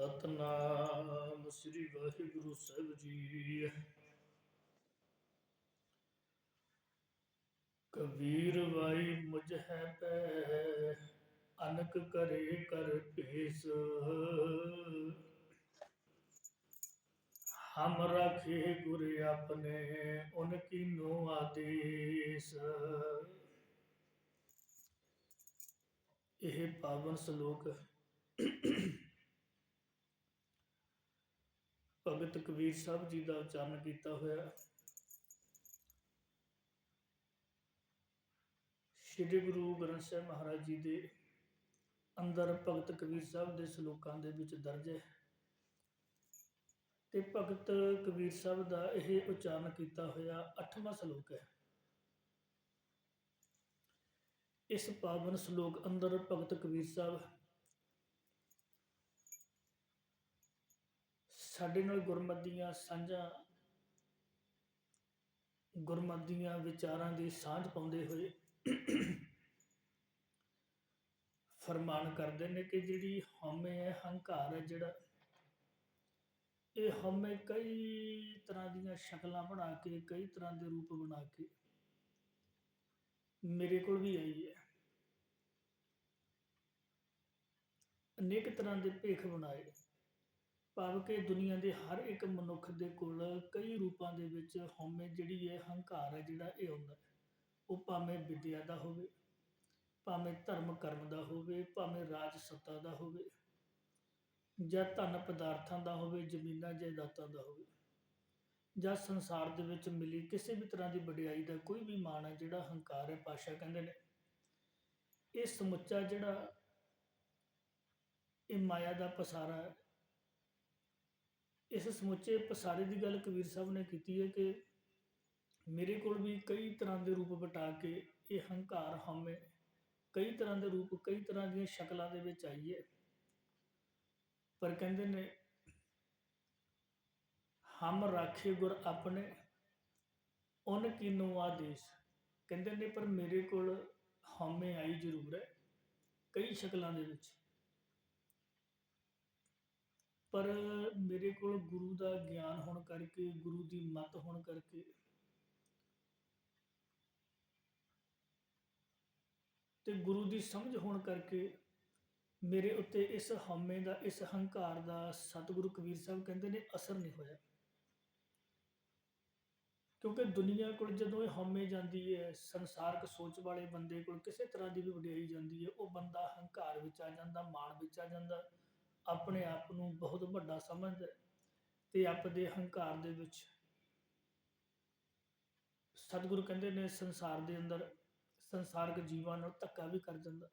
ਸਤਨਾਮ ਸ੍ਰੀ Waheguru Sahib ji. Kabir Y ਮੁਝ ਹੈ ਪੈ ਅਨਕ ਕਰੇ ਕਰ ਭੇਸ। ਹਮ ਰਖੇ ਗੁਰ ਆਪਣੇ, ਉਨ ਕੀਨੋ ਆਦੇਸ। ਇਹ ਪਾਵਨ ਸ਼ਲੋਕ ਭਗਤ ਕਬੀਰ ਸਾਹਿਬ ਜੀ ਦਾ ਉਚਾਰਨ ਕੀਤਾ ਹੋਇਆ। ਸ੍ਰੀ ਗੁਰੂ ਗ੍ਰੰਥ ਸਾਹਿਬ ਮਹਾਰਾਜ ਜੀ ਦੇ ਅੰਦਰ ਭਗਤ ਕਬੀਰ ਸਾਹਿਬ ਦੇ ਸ਼ਲੋਕਾਂ ਦੇ ਵਿੱਚ ਦਰਜ ਹੈ। ਤੇ ਭਗਤ ਕਬੀਰ ਸਾਹਿਬ ਦਾ ਇਹ ਉਚਾਰਨ ਕੀਤਾ ਹੋਇਆ 8ਵਾਂ ਸ਼ਲੋਕ ਹੈ। ਇਸ ਪਾਵਨ ਸ਼ਲੋਕ ਅੰਦਰ ਭਗਤ ਕਬੀਰ ਸਾਹਿਬ ਸਾਡੇ ਨਾਲ ਗੁਰਮਤ ਦੀਆਂ ਸਾਂਝਾਂ ਗੁਰਮਤ ਦੀਆਂ ਵਿਚਾਰਾਂ ਦੀ ਸਾਂਝ ਪਾਉਂਦੇ ਹੋਏ ਫਰਮਾਨ ਕਰਦੇ ਨੇ ਕਿ ਜਿਹੜੀ ਹਉਮੈ ਹੈ, ਹੰਕਾਰ ਹੈ ਜਿਹੜਾ, ਇਹ ਹਉਮੈ ਕਈ ਤਰ੍ਹਾਂ ਦੀਆਂ ਸ਼ਕਲਾਂ ਬਣਾ ਕੇ, ਕਈ ਤਰ੍ਹਾਂ ਦੇ ਰੂਪ ਬਣਾ ਕੇ ਮੇਰੇ ਕੋਲ ਵੀ ਆਈ ਹੈ। ਅਨੇਕ ਤਰ੍ਹਾਂ ਦੇ ਭੇਖ ਬਣਾਏ। ਭਾਵ ਕਿ ਦੁਨੀਆ ਦੇ ਹਰ ਇੱਕ ਮਨੁੱਖ ਦੇ ਕੋਲ ਕਈ ਰੂਪਾਂ ਦੇ ਵਿੱਚ ਹਉਮੈ ਜਿਹੜੀ ਹੈ ਹੰਕਾਰ ਹੈ, ਜਿਹੜਾ ਇਹ ਹੁੰਦਾ ਹੈ, ਉਹ ਭਾਵੇਂ ਵਿਦਿਆ ਦਾ ਹੋਵੇ, ਭਾਵੇਂ ਧਰਮ ਕਰਮ ਦਾ ਹੋਵੇ, ਭਾਵੇਂ ਰਾਜ ਸੱਤਾ ਦਾ ਹੋਵੇ, ਜਾਂ ਧਨ ਪਦਾਰਥਾਂ ਦਾ ਹੋਵੇ, ਜ਼ਮੀਨਾਂ ਜਾਇਦਾਦਾਂ ਦਾ ਹੋਵੇ, ਜਾਂ ਸੰਸਾਰ ਦੇ ਵਿੱਚ ਮਿਲੀ ਕਿਸੇ ਵੀ ਤਰ੍ਹਾਂ ਦੀ ਵਡਿਆਈ ਦਾ ਕੋਈ ਵੀ ਮਾਣ ਹੈ, ਜਿਹੜਾ ਹੰਕਾਰ ਹੈ, ਪਾਸ਼ਾ ਕਹਿੰਦੇ ਨੇ, ਇਹ ਸਮੁੱਚਾ ਜਿਹੜਾ ਇਹ ਮਾਇਆ ਦਾ ਪਸਾਰਾ ਹੈ ਇਸ ਸਮੁੱਚੇ ਪਸਾਰੇ ਦੀ ਗੱਲ ਕਬੀਰ ਸਾਹਿਬ ਨੇ ਕੀਤੀ ਹੈ ਕਿ ਮੇਰੇ ਕੋਲ ਵੀ ਕਈ ਤਰ੍ਹਾਂ ਦੇ ਰੂਪ ਬਟਾ ਕੇ ਇਹ ਹੰਕਾਰ ਹਉਮੈ, ਕਈ ਤਰ੍ਹਾਂ ਦੇ ਰੂਪ, ਕਈ ਤਰ੍ਹਾਂ ਦੀਆਂ ਸ਼ਕਲਾਂ ਦੇ ਵਿੱਚ ਆਈ ਹੈ। ਪਰ ਕਹਿੰਦੇ ਨੇ, ਹਮ ਰਾਖੇ ਗੁਰ ਆਪਣੇ, ਉਨ ਕੀਨੋ ਆਦੇਸ਼। ਕਹਿੰਦੇ ਨੇ, ਪਰ ਮੇਰੇ ਕੋਲ ਹਉਮੈ ਆਈ ਜ਼ਰੂਰ ਹੈ, ਕਈ ਸ਼ਕਲਾਂ ਦੇ ਵਿੱਚ। ਪਰ ਮੇਰੇ ਕੋਲ ਗੁਰੂ ਦਾ ਗਿਆਨ ਹੋਣ ਕਰਕੇ, ਗੁਰੂ ਦੀ ਮਤ ਹੋਣ ਕਰਕੇ ਤੇ ਗੁਰੂ ਦੀ ਸਮਝ ਹੋਣ ਕਰਕੇ ਮੇਰੇ ਉੱਤੇ ਇਸ ਹਉਮੈ ਦਾ, ਇਸ ਹੰਕਾਰ ਦਾ ਸਤਿਗੁਰੂ ਕਬੀਰ ਸਾਹਿਬ ਕਹਿੰਦੇ ਨੇ ਅਸਰ ਨਹੀਂ ਹੋਇਆ। ਕਿਉਂਕਿ ਦੁਨੀਆ ਕੋਲ ਜਦੋਂ ਇਹ ਹਉਮੈ ਜਾਂਦੀ ਹੈ, ਸੰਸਾਰਕ ਸੋਚ ਵਾਲੇ ਬੰਦੇ ਕੋਲ ਕਿਸੇ ਤਰ੍ਹਾਂ ਦੀ ਵੀ ਵਡਿਆਈ ਜਾਂਦੀ ਹੈ, ਉਹ ਬੰਦਾ ਹੰਕਾਰ ਵਿੱਚ ਆ ਜਾਂਦਾ, ਮਾਣ ਵਿੱਚ ਆ ਜਾਂਦਾ ਆਪਣੇ ਆਪ ਨੂੰ ਬਹੁਤ ਵੱਡਾ ਸਮਝਦਾ ਤੇ ਆਪਦੇ ਹੰਕਾਰ ਦੇ ਵਿੱਚ ਸਤਿਗੁਰੂ ਕਹਿੰਦੇ ਨੇ ਸੰਸਾਰ ਦੇ ਅੰਦਰ ਸੰਸਾਰਕ ਜੀਵਾਂ ਨਾਲ ਧੱਕਾ ਵੀ ਕਰ ਜਾਂਦਾ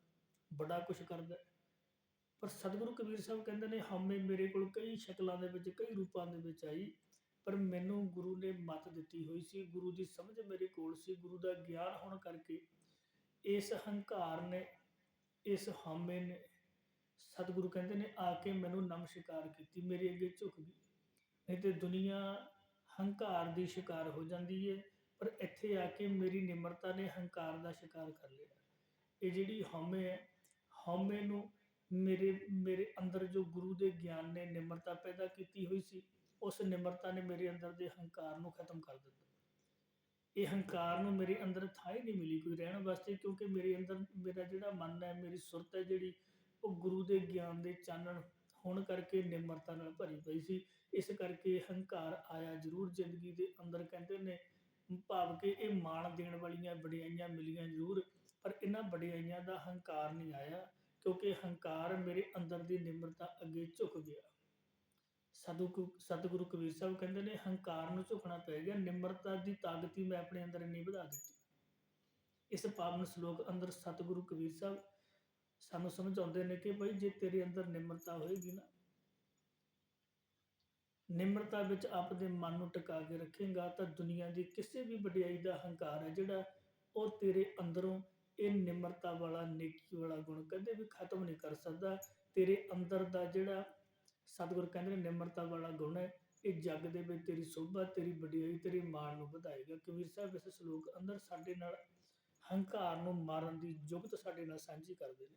ਬੜਾ ਕੁਝ ਕਰਦਾ ਪਰ ਸਤਿਗੁਰੂ ਕਬੀਰ ਸਾਹਿਬ ਕਹਿੰਦੇ ਨੇ, ਹਉਮੈ ਮੇਰੇ ਕੋਲ ਕਈ ਸ਼ਕਲਾਂ ਦੇ ਵਿੱਚ, ਕਈ ਰੂਪਾਂ ਦੇ ਵਿੱਚ ਆਈ, ਪਰ ਮੈਨੂੰ ਗੁਰੂ ਨੇ ਮਤ ਦਿੱਤੀ ਹੋਈ ਸੀ। ਗੁਰੂ ਦੀ ਸਮਝ ਮੇਰੇ ਕੋਲ ਸੀ, ਗੁਰੂ ਦਾ ਗਿਆਨ ਹੋਣ ਕਰਕੇ ਇਸ ਹੰਕਾਰ ਨੇ, ਇਸ ਹਉਮੈ ਨੇ ਸਤਿਗੁਰੂ ਕਹਿੰਦੇ ਨੇ, ਆ ਕੇ ਮੈਨੂੰ ਨਮਸਕਾਰ ਕੀਤੀ, ਮੇਰੇ ਅੱਗੇ ਝੁਕ ਗਈ। ਨਹੀਂ ਤੇ ਦੁਨੀਆ ਹੰਕਾਰ ਦੀ ਸ਼ਿਕਾਰ ਹੋ ਜਾਂਦੀ ਹੈ ਪਰ ਇੱਥੇ ਆ ਕੇ ਮੇਰੀ ਨਿਮਰਤਾ ਨੇ ਹੰਕਾਰ ਦਾ ਸ਼ਿਕਾਰ ਕਰ ਲਿਆ। ਇਹ ਜਿਹੜੀ ਹਉਮੈ ਹੈ, ਹਉਮੈ ਨੂੰ ਮੇਰੇ ਮੇਰੇ ਅੰਦਰ ਜੋ ਗੁਰੂ ਦੇ ਗਿਆਨ ਨੇ ਨਿਮਰਤਾ ਪੈਦਾ ਕੀਤੀ ਹੋਈ ਸੀ, ਉਸ ਨਿਮਰਤਾ ਨੇ ਮੇਰੇ ਅੰਦਰ ਦੇ ਹੰਕਾਰ ਨੂੰ ਖਤਮ ਕਰ ਦਿੱਤਾ। ਇਹ ਹੰਕਾਰ ਨੂੰ ਮੇਰੇ ਅੰਦਰ ਥਾਂ ਹੀ ਨਹੀਂ ਮਿਲੀ ਕੋਈ ਰਹਿਣ ਵਾਸਤੇ, ਕਿਉਂਕਿ ਮੇਰੇ ਅੰਦਰ ਮੇਰਾ ਜਿਹੜਾ ਮਨ ਹੈ, ਮੇਰੀ ਸੁਰਤ ਹੈ ਜਿਹੜੀ ਉਹ ਗੁਰੂ ਦੇ ਗਿਆਨ ਦੇ ਚਾਨਣ ਹੋਣ ਕਰਕੇ ਨਿਮਰਤਾ ਨਾਲ ਭਰੀ ਪਈ ਸੀ। ਇਸ ਕਰਕੇ ਹੰਕਾਰ ਆਇਆ ਜ਼ਰੂਰ। ਜ਼ਿੰਦਗੀ ਦੇ ਅੰਦਰ ਕਹਿੰਦੇ ਨੇ, ਭਾਵ ਕਿ ਇਹ ਮਾਣ ਦੇਣ ਵਾਲੀਆਂ ਵਡਿਆਈਆਂ ਮਿਲੀਆਂ ਜ਼ਰੂਰ, ਪਰ ਇਹਨਾਂ ਵਡਿਆਈਆਂ ਦਾ ਹੰਕਾਰ ਨਹੀਂ ਆਇਆ, ਕਿਉਂਕਿ ਹੰਕਾਰ ਮੇਰੇ ਅੰਦਰ ਦੀ ਨਿਮਰਤਾ ਅੱਗੇ ਝੁਕ ਗਿਆ। ਸਤਿਗੁਰੂ ਸਤਿਗੁਰੂ ਕਬੀਰ ਸਾਹਿਬ ਕਹਿੰਦੇ ਨੇ, ਹੰਕਾਰ ਨੂੰ ਝੁਕਣਾ ਪੈ ਗਿਆ। ਨਿਮਰਤਾ ਦੀ ਤਾਕਤ ਹੀ ਮੈਂ ਆਪਣੇ ਅੰਦਰ ਨਹੀਂ ਵਧਾ ਦਿੱਤੀ। ਇਸ ਪਾਵਨ ਸ਼ਲੋਕ ਅੰਦਰ ਸਤਿਗੁਰੂ ਕਬੀਰ ਸਾਹਿਬ ਸਾਨੂੰ ਸਮਝਾਉਂਦੇ ਨੇ ਕਿ ਭਾਈ ਜੇ ਤੇਰੇ ਅੰਦਰ ਨਿਮਰਤਾ ਹੋਏਗੀ ਨਾ, ਨਿਮਰਤਾ ਵਿੱਚ ਆਪਦੇ ਮਨ ਨੂੰ ਟਿਕਾ ਕੇ ਰੱਖੇਗਾ ਤਾਂ ਦੁਨੀਆ ਦੀ ਕਿਸੇ ਵੀ ਵਡਿਆਈ ਦਾ ਹੰਕਾਰ ਹੈ ਜਿਹੜਾ ਉਹ ਤੇਰੇ ਅੰਦਰੋਂ ਇਹ ਨਿਮਰਤਾ ਵਾਲਾ, ਨੇਕੀ ਵਾਲਾ ਗੁਣ ਕਦੇ ਵੀ ਖਤਮ ਨਹੀਂ ਕਰ ਸਕਦਾ। ਤੇਰੇ ਅੰਦਰ ਦਾ ਜਿਹੜਾ ਸਤਿਗੁਰ ਕਹਿੰਦੇ ਨੇ ਨਿਮਰਤਾ ਵਾਲਾ ਗੁਣ ਹੈ, ਇਹ ਜੱਗ ਦੇ ਵਿੱਚ ਤੇਰੀ ਸੋਭਾ, ਤੇਰੀ ਵਡਿਆਈ, ਤੇਰੀ ਮਾਣ ਨੂੰ ਵਧਾਏਗਾ। ਕਬੀਰ ਸਾਹਿਬ, ਇਸ ਸ਼ਲੋਕ ਅੰਦਰ ਸਾਡੇ ਨਾਲ ਹੰਕਾਰ ਨੂੰ ਮਾਰਨ ਦੀ ਜੁਗਤ ਸਾਡੇ ਨਾਲ ਸਾਂਝੀ ਕਰਦੇ ਨੇ।